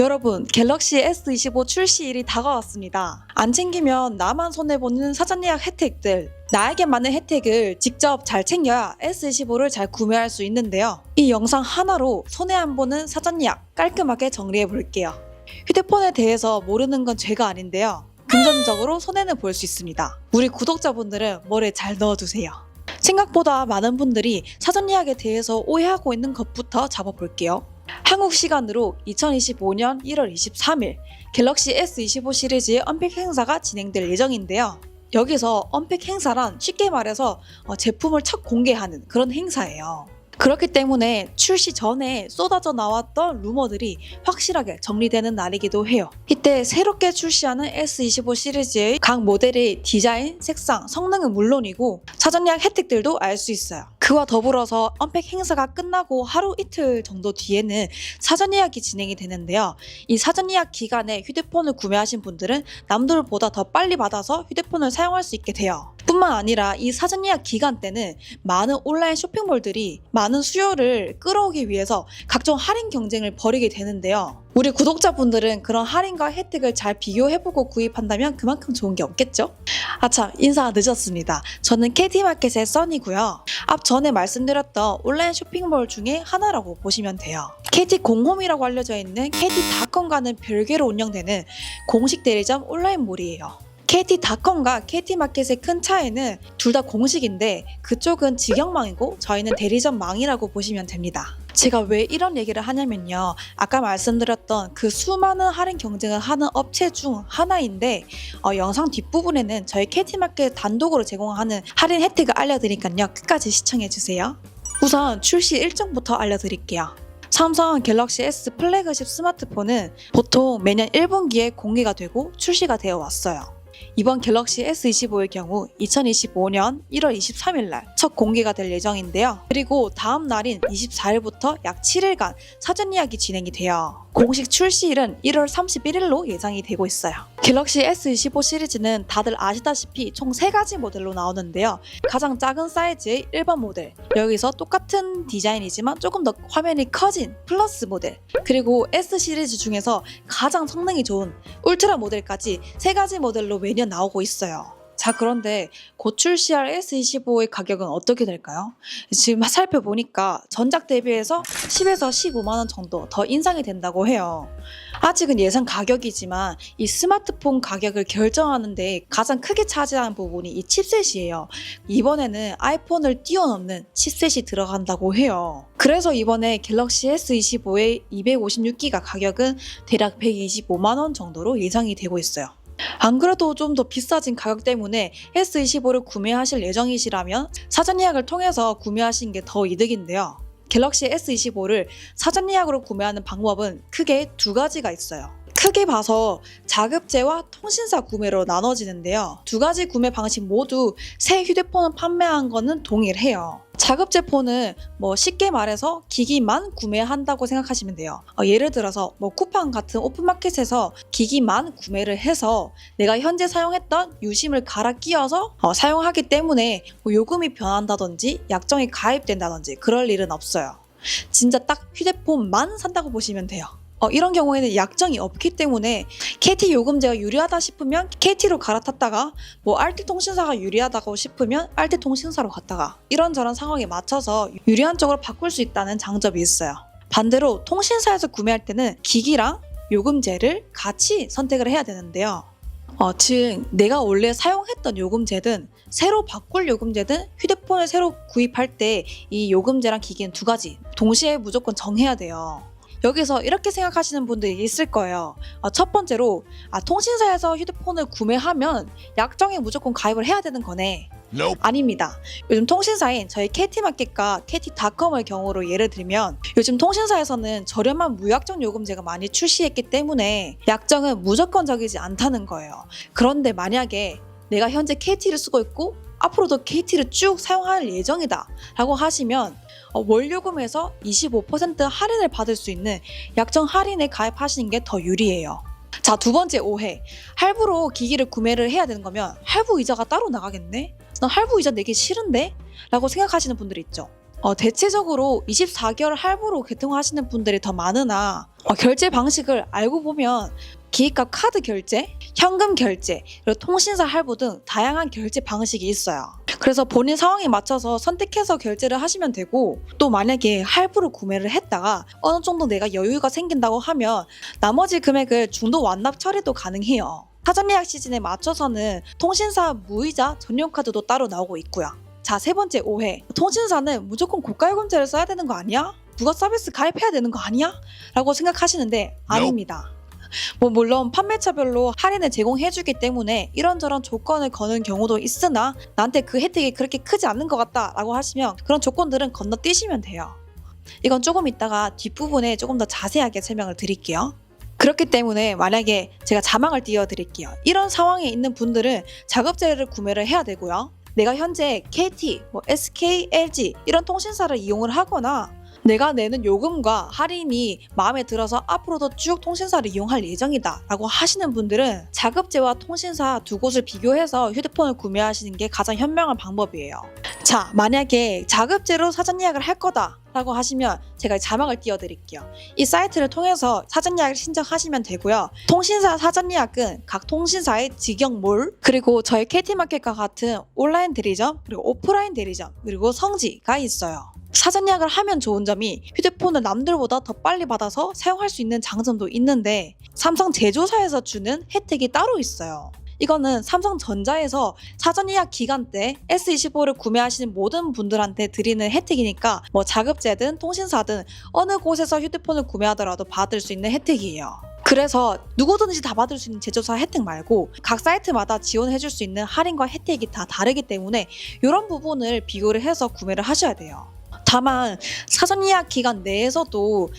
여러분, 갤럭시 S25 출시일이 다가왔습니다. 안 챙기면 나만 손해보는 사전 예약 혜택들. 나에게 맞는 혜택을 직접 잘 챙겨야 S25를 잘 구매할 수 있는데요. 이 영상 하나로 손해 안 보는 사전 예약 깔끔하게 정리해 볼게요. 휴대폰에 대해서 모르는 건 죄가 아닌데요. 금전적으로 손해는 볼 수 있습니다. 우리 구독자분들은 머리에 잘 넣어두세요. 생각보다 많은 분들이 사전 예약에 대해서 오해하고 있는 것부터 잡아볼게요. 한국 시간으로 2025년 1월 23일 갤럭시 S25 시리즈의 언팩 행사가 진행될 예정인데요. 여기서 언팩 행사란 쉽게 말해서 어, 제품을 첫 공개하는 그런 행사예요. 그렇기 때문에 출시 전에 쏟아져 나왔던 루머들이 확실하게 정리되는 날이기도 해요. 이때 새롭게 출시하는 S25 시리즈의 각 모델의 디자인, 색상, 성능은 물론이고 사전 예약 혜택들도 알 수 있어요. 그와 더불어서 언팩 행사가 끝나고 하루 이틀 정도 뒤에는 사전 예약이 진행이 되는데요. 이 사전 예약 기간에 휴대폰을 구매하신 분들은 남들보다 더 빨리 받아서 휴대폰을 사용할 수 있게 돼요. 뿐만 아니라 이 사전 예약 기간 때는 많은 온라인 쇼핑몰들이 많은 수요를 끌어오기 위해서 각종 할인 경쟁을 벌이게 되는데요. 우리 구독자분들은 그런 할인과 혜택을 잘 비교해보고 구입한다면 그만큼 좋은 게 없겠죠? 아참 인사 늦었습니다. 저는 KT마켓의 써니고요. 앞 전에 말씀드렸던 온라인 쇼핑몰 중에 하나라고 보시면 돼요. KT 공홈이라고 알려져 있는 KT닷컴과는 별개로 운영되는 공식 대리점 온라인몰이에요. KT닷컴과 KT마켓의 큰 차이는 둘 다 공식인데 그쪽은 직영망이고 저희는 대리점망이라고 보시면 됩니다. 제가 왜 이런 얘기를 하냐면요. 아까 말씀드렸던 그 수많은 할인 경쟁을 하는 업체 중 하나인데 어, 영상 뒷부분에는 저희 KT마켓 단독으로 제공하는 할인 혜택을 알려드리니까요. 끝까지 시청해주세요. 우선 출시 일정부터 알려드릴게요. 삼성 갤럭시 S 플래그십 스마트폰은 보통 매년 1분기에 공개가 되고 출시가 되어 왔어요. 이번 갤럭시 S25의 경우 2025년 1월 23일 날 첫 공개가 될 예정인데요. 그리고 다음 날인 24일부터 약 7일간 사전 예약이 진행이 돼요. 공식 출시일은 1월 31일로 예상이 되고 있어요. 갤럭시 S25 시리즈는 다들 아시다시피 총 3가지 모델로 나오는데요. 가장 작은 사이즈의 일반 모델, 여기서 똑같은 디자인이지만 조금 더 화면이 커진 플러스 모델, 그리고 S 시리즈 중에서 가장 성능이 좋은 울트라 모델까지 세 가지 모델로 매년 나오고 있어요. 자, 그런데 곧 출시할 S25의 가격은 어떻게 될까요? 지금 살펴보니까 전작 대비해서 10에서 15만원 정도 더 인상이 된다고 해요. 아직은 예상 가격이지만 이 스마트폰 가격을 결정하는데 가장 크게 차지하는 부분이 이 칩셋이에요. 이번에는 아이폰을 뛰어넘는 칩셋이 들어간다고 해요. 그래서 이번에 갤럭시 S25의 256기가 가격은 대략 125만원 정도로 예상이 되고 있어요. 안 그래도 좀 더 비싸진 가격 때문에 S25를 구매하실 예정이시라면 사전 예약을 통해서 구매하시는 게 더 이득인데요. 갤럭시 S25를 사전 예약으로 구매하는 방법은 크게 두 가지가 있어요. 크게 봐서 자급제와 통신사 구매로 나눠지는데요. 두 가지 구매 방식 모두 새 휴대폰을 판매한 거는 동일해요. 자급제폰은 뭐 쉽게 말해서 기기만 구매한다고 생각하시면 돼요. 어, 예를 들어서 뭐 쿠팡 같은 오픈마켓에서 기기만 구매를 해서 내가 현재 사용했던 유심을 갈아 끼워서 어, 사용하기 때문에 뭐 요금이 변한다든지 약정이 가입된다든지 그럴 일은 없어요. 진짜 딱 휴대폰만 산다고 보시면 돼요. 어, 이런 경우에는 약정이 없기 때문에 KT 요금제가 유리하다 싶으면 KT로 갈아탔다가 뭐 RT 통신사가 유리하다고 싶으면 RT 통신사로 갔다가 이런저런 상황에 맞춰서 유리한 쪽으로 바꿀 수 있다는 장점이 있어요. 반대로 통신사에서 구매할 때는 기기랑 요금제를 같이 선택을 해야 되는데요. 어, 즉 내가 원래 사용했던 요금제든 새로 바꿀 요금제든 휴대폰을 새로 구입할 때 이 요금제랑 기기는 두 가지 동시에 무조건 정해야 돼요. 여기서 이렇게 생각하시는 분들이 있을 거예요. 아, 첫 번째로 아, 통신사에서 휴대폰을 구매하면 약정에 무조건 가입을 해야 되는 거네. Nope. 아닙니다. 요즘 통신사인 저희 KT마켓과 KT닷컴을 경우로 예를 들면 요즘 통신사에서는 저렴한 무약정 요금제가 많이 출시했기 때문에 약정은 무조건적이지 않다는 거예요. 그런데 만약에 내가 현재 KT를 쓰고 있고 앞으로도 KT를 쭉 사용할 예정이다 라고 하시면 어, 월요금에서 25% 할인을 받을 수 있는 약정 할인에 가입하시는 게 더 유리해요. 자, 두 번째 오해. 할부로 기기를 구매를 해야 되는 거면 할부 이자가 따로 나가겠네? 난 할부 이자 내기 싫은데? 라고 생각하시는 분들이 있죠. 어, 대체적으로 24개월 할부로 개통하시는 분들이 더 많으나 어, 결제 방식을 알고 보면 기입값 카드 결제, 현금 결제, 그리고 통신사 할부 등 다양한 결제 방식이 있어요. 그래서 본인 상황에 맞춰서 선택해서 결제를 하시면 되고 또 만약에 할부로 구매를 했다가 어느 정도 내가 여유가 생긴다고 하면 나머지 금액을 중도 완납 처리도 가능해요. 사전 예약 시즌에 맞춰서는 통신사 무이자 전용 카드도 따로 나오고 있고요. 자, 세 번째 오해. 통신사는 무조건 고가 요금제를 써야 되는 거 아니야? 부가 서비스 가입해야 되는 거 아니야? 라고 생각하시는데 아닙니다. 뭐 물론 판매처별로 할인을 제공해주기 때문에 이런저런 조건을 거는 경우도 있으나 나한테 그 혜택이 그렇게 크지 않는 것 같다라고 하시면 그런 조건들은 건너뛰시면 돼요. 이건 조금 이따가 뒷부분에 조금 더 자세하게 설명을 드릴게요. 그렇기 때문에 만약에 제가 자막을 띄워드릴게요. 이런 상황에 있는 분들은 작업제를 구매를 해야 되고요. 내가 현재 KT, 뭐 SK, LG 이런 통신사를 이용을 하거나 내가 내는 요금과 할인이 마음에 들어서 앞으로도 쭉 통신사를 이용할 예정이다 라고 하시는 분들은 자급제와 통신사 두 곳을 비교해서 휴대폰을 구매하시는 게 가장 현명한 방법이에요. 자, 만약에 자급제로 사전 예약을 할 거다 라고 하시면 제가 자막을 띄워드릴게요. 이 사이트를 통해서 사전 예약을 신청하시면 되고요. 통신사 사전 예약은 각 통신사의 직영몰 그리고 저희 KT마켓과 같은 온라인 대리점 그리고 오프라인 대리점 그리고 성지가 있어요. 사전 예약을 하면 좋은 점이 휴대폰을 남들보다 더 빨리 받아서 사용할 수 있는 장점도 있는데 삼성 제조사에서 주는 혜택이 따로 있어요. 이거는 삼성전자에서 사전 예약 기간 때 S25를 구매하시는 모든 분들한테 드리는 혜택이니까 뭐 자급제든 통신사든 어느 곳에서 휴대폰을 구매하더라도 받을 수 있는 혜택이에요. 그래서 누구든지 다 받을 수 있는 제조사 혜택 말고 각 사이트마다 지원해 줄 수 있는 할인과 혜택이 다 다르기 때문에 이런 부분을 비교를 해서 구매를 하셔야 돼요. 다만 사전 예약 기간 내에서도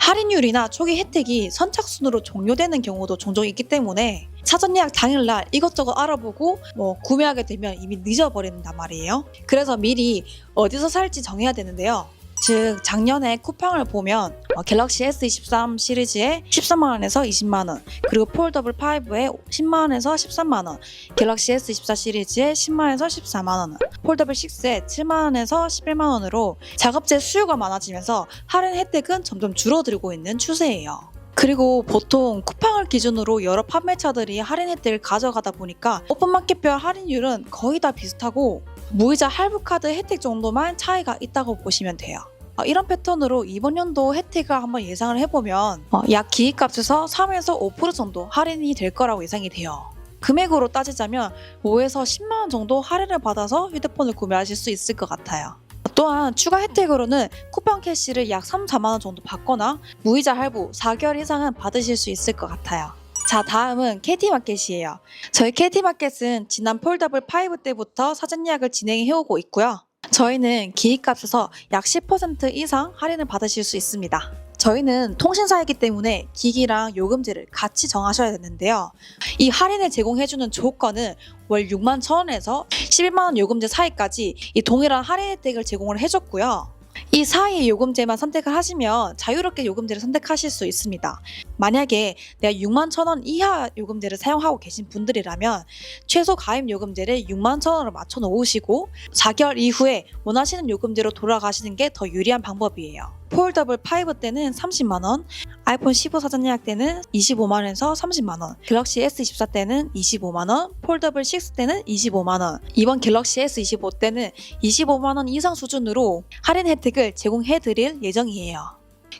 할인율이나 초기 혜택이 선착순으로 종료되는 경우도 종종 있기 때문에 사전 예약 당일날 이것저것 알아보고 뭐 구매하게 되면 이미 늦어버린단 말이에요. 그래서 미리 어디서 살지 정해야 되는데요. 즉 작년에 쿠팡을 보면 어, 갤럭시 S23 시리즈에 13만 원에서 20만 원, 그리고 폴더블 5에 10만 원에서 13만 원, 갤럭시 S24 시리즈에 10만 원에서 14만 원, 폴더블 6에 7만 원에서 11만 원으로 작업제 수요가 많아지면서 할인 혜택은 점점 줄어들고 있는 추세예요. 그리고 보통 쿠팡을 기준으로 여러 판매처들이 할인 혜택을 가져가다 보니까 오픈마켓별 할인율은 거의 다 비슷하고 무이자 할부카드 혜택 정도만 차이가 있다고 보시면 돼요. 어, 이런 패턴으로 이번 연도 혜택을 한번 예상을 해보면 어, 약 기입값에서 3에서 5% 정도 할인이 될 거라고 예상이 돼요. 금액으로 따지자면 5에서 10만 원 정도 할인을 받아서 휴대폰을 구매하실 수 있을 것 같아요. 또한 추가 혜택으로는 쿠팡 캐시를 약 3, 4만 원 정도 받거나 무이자 할부 4개월 이상은 받으실 수 있을 것 같아요. 자, 다음은 KT마켓이에요. 저희 KT마켓은 지난 폴더블 5 때부터 사전 예약을 진행해 오고 있고요. 저희는 기입값에서 약 10% 이상 할인을 받으실 수 있습니다. 저희는 통신사이기 때문에 기기랑 요금제를 같이 정하셔야 되는데요. 이 할인을 제공해주는 조건은 월 6만 1천원에서 11만 원 요금제 사이까지 이 동일한 할인 혜택을 제공을 해줬고요. 이 사이의 요금제만 선택을 하시면 자유롭게 요금제를 선택하실 수 있습니다. 만약에 내가 6만 천 원 이하 요금제를 사용하고 계신 분들이라면 최소 가입 요금제를 6만 천 원으로 맞춰 놓으시고 4개월 이후에 원하시는 요금제로 돌아가시는 게 더 유리한 방법이에요. 폴더블 5 때는 30만 원, 아이폰 15 사전 예약 때는 25만 원에서 30만 원, 갤럭시 S24 때는 25만 원, 폴더블 6 때는 25만 원. 이번 갤럭시 S25 때는 25만 원 이상 수준으로 할인 혜택을 제공해 드릴 예정이에요.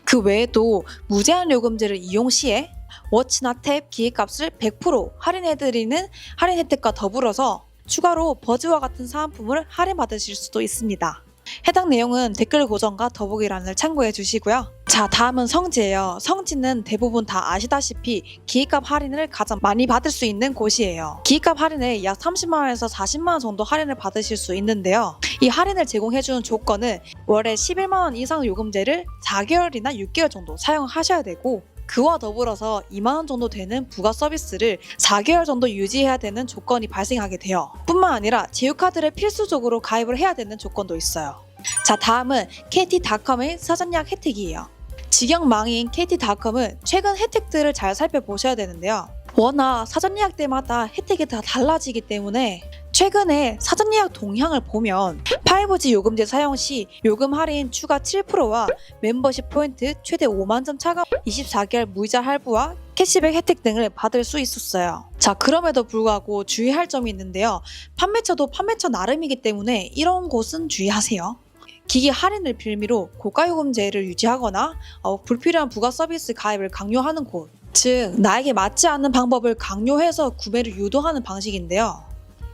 그 외에도 무제한 요금제를 이용 시에 워치나 탭 기획값을 100% 할인해드리는 할인 혜택과 더불어서 추가로 버즈와 같은 사은품을 할인받으실 수도 있습니다. 해당 내용은 댓글 고정과 더보기란을 참고해 주시고요. 자, 다음은 성지예요. 성지는 대부분 다 아시다시피 기획값 할인을 가장 많이 받을 수 있는 곳이에요. 기획값 할인에 약 30만 원에서 40만 원 정도 할인을 받으실 수 있는데요. 이 할인을 제공해주는 조건은 월에 11만 원 이상 요금제를 4개월이나 6개월 정도 사용하셔야 되고 그와 더불어서 2만 원 정도 되는 부가 서비스를 4개월 정도 유지해야 되는 조건이 발생하게 돼요. 뿐만 아니라 제휴카드를 필수적으로 가입을 해야 되는 조건도 있어요. 자, 다음은 KT닷컴의 사전 예약 혜택이에요. 직영망인 KT닷컴은 최근 혜택들을 잘 살펴보셔야 되는데요. 워낙 사전 예약 때마다 혜택이 다 달라지기 때문에 최근에 사전 예약 동향을 보면 5G 요금제 사용 시 요금 할인 추가 7%와 멤버십 포인트 최대 5만 점 차감 24개월 무이자 할부와 캐시백 혜택 등을 받을 수 있었어요. 자, 그럼에도 불구하고 주의할 점이 있는데요. 판매처도 판매처 나름이기 때문에 이런 곳은 주의하세요. 기기 할인을 빌미로 고가 요금제를 유지하거나 어, 불필요한 부가 서비스 가입을 강요하는 곳. 즉, 나에게 맞지 않는 방법을 강요해서 구매를 유도하는 방식인데요.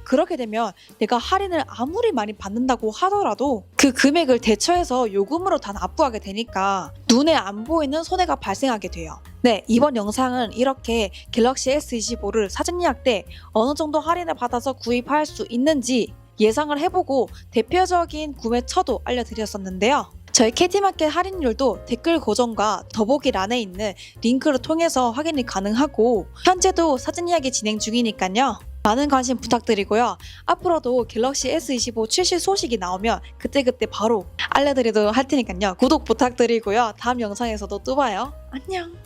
그렇게 되면 내가 할인을 아무리 많이 받는다고 하더라도 그 금액을 대처해서 요금으로 다 납부하게 되니까 눈에 안 보이는 손해가 발생하게 돼요. 네, 이번 영상은 이렇게 갤럭시 S25를 사전 예약 때 어느 정도 할인을 받아서 구입할 수 있는지 예상을 해보고 대표적인 구매처도 알려드렸었는데요. 저희 캐디마켓 할인율도 댓글 고정과 더보기란에 있는 링크를 통해서 확인이 가능하고 현재도 사전 예약이 진행 중이니까요. 많은 관심 부탁드리고요. 앞으로도 갤럭시 S25 출시 소식이 나오면 그때그때 바로 알려드리도록 할 테니까요. 구독 부탁드리고요. 다음 영상에서도 또 봐요. 안녕.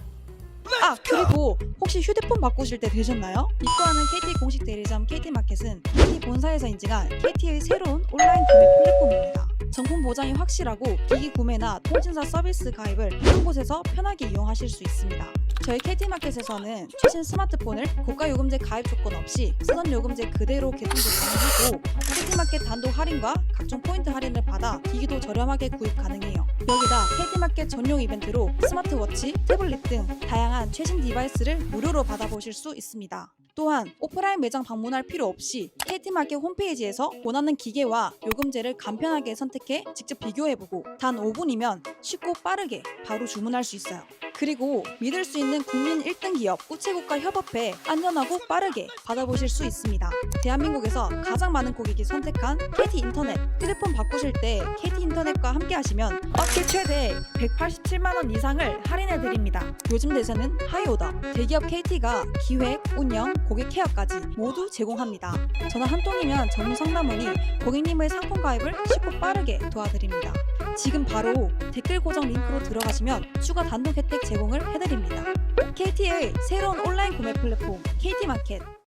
아 그리고 혹시 휴대폰 바꾸실 때 되셨나요? 입고하는 KT 공식 대리점 KT마켓은 KT 본사에서 인증한 KT의 새로운 온라인 구매 플랫폼입니다. 정품 보장이 확실하고 기기 구매나 통신사 서비스 가입을 한 곳에서 편하게 이용하실 수 있습니다. 저희 KT마켓에서는 최신 스마트폰을 고가 요금제 가입 조건 없이 쓰던 요금제 그대로 개통도 가능하고 KT마켓 단독 할인과 각종 포인트 할인을 받아 기기도 저렴하게 구입 가능해요. 여기다 KT마켓 전용 이벤트로 스마트워치, 태블릿 등 다양한 최신 디바이스를 무료로 받아보실 수 있습니다. 또한 오프라인 매장 방문할 필요 없이 KT마켓 홈페이지에서 원하는 기계와 요금제를 간편하게 선택해 직접 비교해보고 단 5분이면 쉽고 빠르게 바로 주문할 수 있어요. 그리고 믿을 수 있는 국민 1등 기업 우체국과 협업해 안전하고 빠르게 받아보실 수 있습니다. 대한민국에서 가장 많은 고객이 선택한 KT 인터넷 휴대폰 바꾸실 때 KT 인터넷과 함께 하시면 업계 최대 187만 원 이상을 할인해 드립니다. 요즘 대세는 하이오더 대기업 KT가 기획, 운영, 고객 케어까지 모두 제공합니다. 전화 한 통이면 전문 상담원이 고객님의 상품 가입을 쉽고 빠르게 도와드립니다. 지금 바로 댓글 고정 링크로 들어가시면 추가 단독 혜택 제공을 해드립니다. KT의 새로운 온라인 구매 플랫폼 KT마켓